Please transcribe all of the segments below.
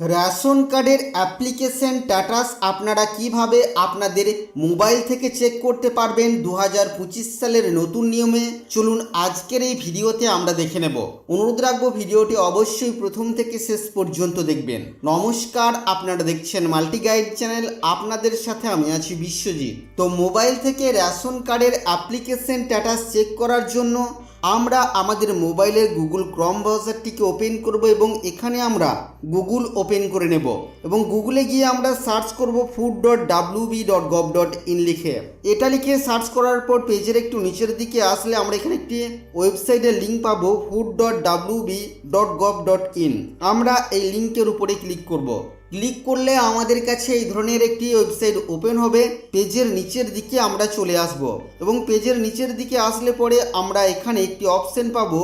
Ration কার্ডের application status আপনারা কীভাবে আপনাদের মোবাইল থেকে চেক করতে পারবেন দু হাজার পঁচিশ সালের নতুন নিয়মে? চলুন আজকের এই ভিডিওতে আমরা দেখে নেব। অনুরোধ রাখব ভিডিওটি অবশ্যই প্রথম থেকে শেষ পর্যন্ত দেখবেন। নমস্কার, আপনারা দেখছেন মাল্টি গাইড চ্যানেল। আপনাদের সাথে আমি আছি বিশ্বজিৎ। তো মোবাইল থেকে রেশন কার্ডের অ্যাপ্লিকেশন স্ট্যাটাস চেক করার জন্য আমরা আমাদের মোবাইলের গুগল ক্রম ব্রাউজারটিকে ওপেন করব এবং এখানে আমরা গুগল ওপেন করে নেব এবং গুগলে গিয়ে আমরা সার্চ করব food dot W B dot gov dot in লিখে। এটা লিখে সার্চ করার পর পেজের একটু নিচের দিকে আসলে আমরা এখানে একটি ওয়েবসাইটের লিঙ্ক পাবো food dot W B dot gov dot in আমরা এই লিঙ্কের উপরে ক্লিক করব। ক্লিক করলে আমাদের কাছে এই ধরনের একটি ওয়েবসাইট ওপেন হবে। পেজের নিচের দিকে আমরা চলে আসব এবং পেজের নিচের দিকে আসলে পরে আমরা এখানে একটি অপশন পাবো,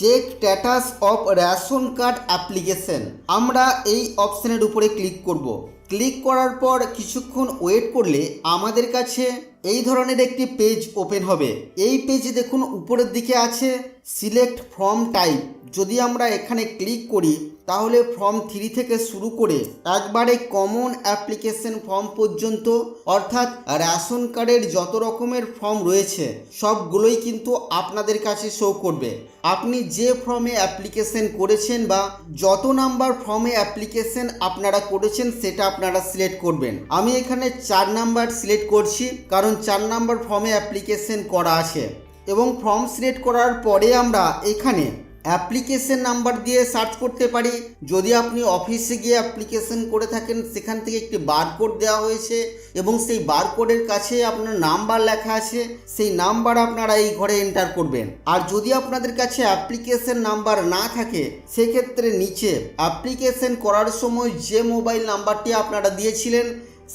check status of ration card application. আমরা এই অপশনের উপরে ক্লিক করব। ক্লিক করার পর কিছুক্ষণ ওয়েট করলে আমাদের কাছে এই ধরনের একটি পেজ ওপেন হবে। এই পেজে দেখুন, উপরের দিকে আছে সিলেক্ট ফর্ম টাইপ। যদি আমরা এখানে ক্লিক করি, তাহলে ফর্ম থ্রি থেকে শুরু করে একবারে কমন অ্যাপ্লিকেশন ফর্ম পর্যন্ত, অর্থাৎ রেশন কার্ডের যত রকমের ফর্ম রয়েছে, সবগুলোই কিন্তু আপনাদের কাছে শো করবে। আপনি যে ফর্মে অ্যাপ্লিকেশন করেছেন বা যত নাম্বার ফর্মে অ্যাপ্লিকেশন আপনারা করেছেন, সেটা আপনারা সিলেক্ট করবেন। আমি এখানে চার নাম্বার সিলেক্ট করছি, কারণ চার নাম্বার ফর্মে অ্যাপ্লিকেশন করা আছে। এবং ফর্ম সিলেক্ট করার পরে আমরা এখানে অ্যাপ্লিকেশন নাম্বার দিয়ে সার্চ করতে পারি। যদি আপনি অফিসে গিয়ে অ্যাপ্লিকেশন করে থাকেন, সেখান থেকে একটি বারকোড দেওয়া হয়েছে এবং সেই বারকোডের কাছে আপনার নাম্বার লেখা আছে। সেই নাম্বার আপনারা এই ঘরে এন্টার করবেন। আর যদি আপনাদের কাছে অ্যাপ্লিকেশন নাম্বার না থাকে, সেক্ষেত্রে নিচে অ্যাপ্লিকেশন করার সময় যে মোবাইল নাম্বারটি আপনারা দিয়েছিলেন,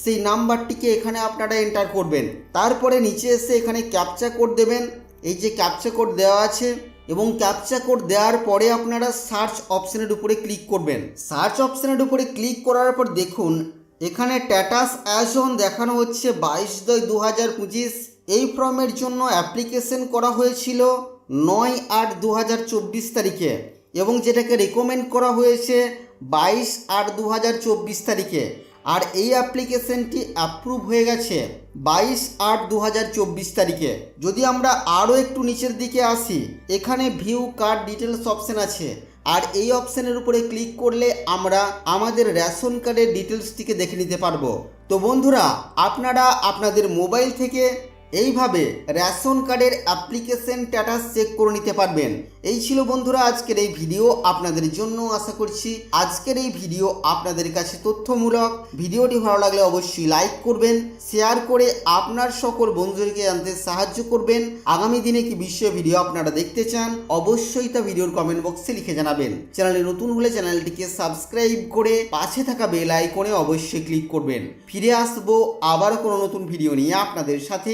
সেই নাম্বারটিকে এখানে আপনারা এন্টার করবেন। তারপরে নিচে এসে এখানে ক্যাপচা কোড দেবেন। এই যে ক্যাপচা কোড দেওয়া আছে এবং ক্যাপচা কোড দেওয়ার পরে আপনারা সার্চ অপশনের উপরে ক্লিক করবেন। সার্চ অপশানের উপরে ক্লিক করার পর দেখুন, এখানে ট্যাটাস অ্যাজ অন দেখানো হচ্ছে বাইশ দুই দু হাজার পঁচিশ। এই ফর্মের জন্য অ্যাপ্লিকেশন করা হয়েছিল নয় আট দু হাজার চব্বিশ তারিখে এবং যেটাকে রেকমেন্ড করা হয়েছে বাইশ আট দু হাজার চব্বিশ তারিখে। আর এই অ্যাপ্লিকেশনটি অ্যাপ্রুভ হয়ে গেছে বাইশ আট দু তারিখে। যদি আমরা আরও একটু নিচের দিকে আসি, এখানে ভিউ কার্ড ডিটেলস অপশন আছে। আর এই অপশানের উপরে ক্লিক করলে আমরা আমাদের রেশন কার্ডের ডিটেলসটিকে দেখে নিতে পারব। তো বন্ধুরা, আপনারা আপনাদের মোবাইল থেকে এইভাবে রেশন কার্ডের অ্যাপ্লিকেশন স্ট্যাটাস চেক করে নিতে পারবেন। এই ছিল বন্ধুরা আজকের এই ভিডিও। আপনাদের জন্য আশা করছি আজকের এই ভিডিও আপনাদের কাছে তথ্যমূলক। ভিডিওটি ভালো লাগলে অবশ্যই লাইক করবেন, শেয়ার করে আপনার সকল বন্ধুদেরকে জানতে সাহায্য করবেন। আগামী দিনে কি বিষয় ভিডিও আপনারা দেখতে চান, অবশ্যই তা ভিডিওর কমেন্ট বক্সে লিখে জানাবেন। চ্যানেলে নতুন হলে চ্যানেলটিকে সাবস্ক্রাইব করে পাশে থাকা বেল আইকনে অবশ্যই ক্লিক করবেন। ফিরে আসব আবার কোনো নতুন ভিডিও নিয়ে আপনাদের সাথে।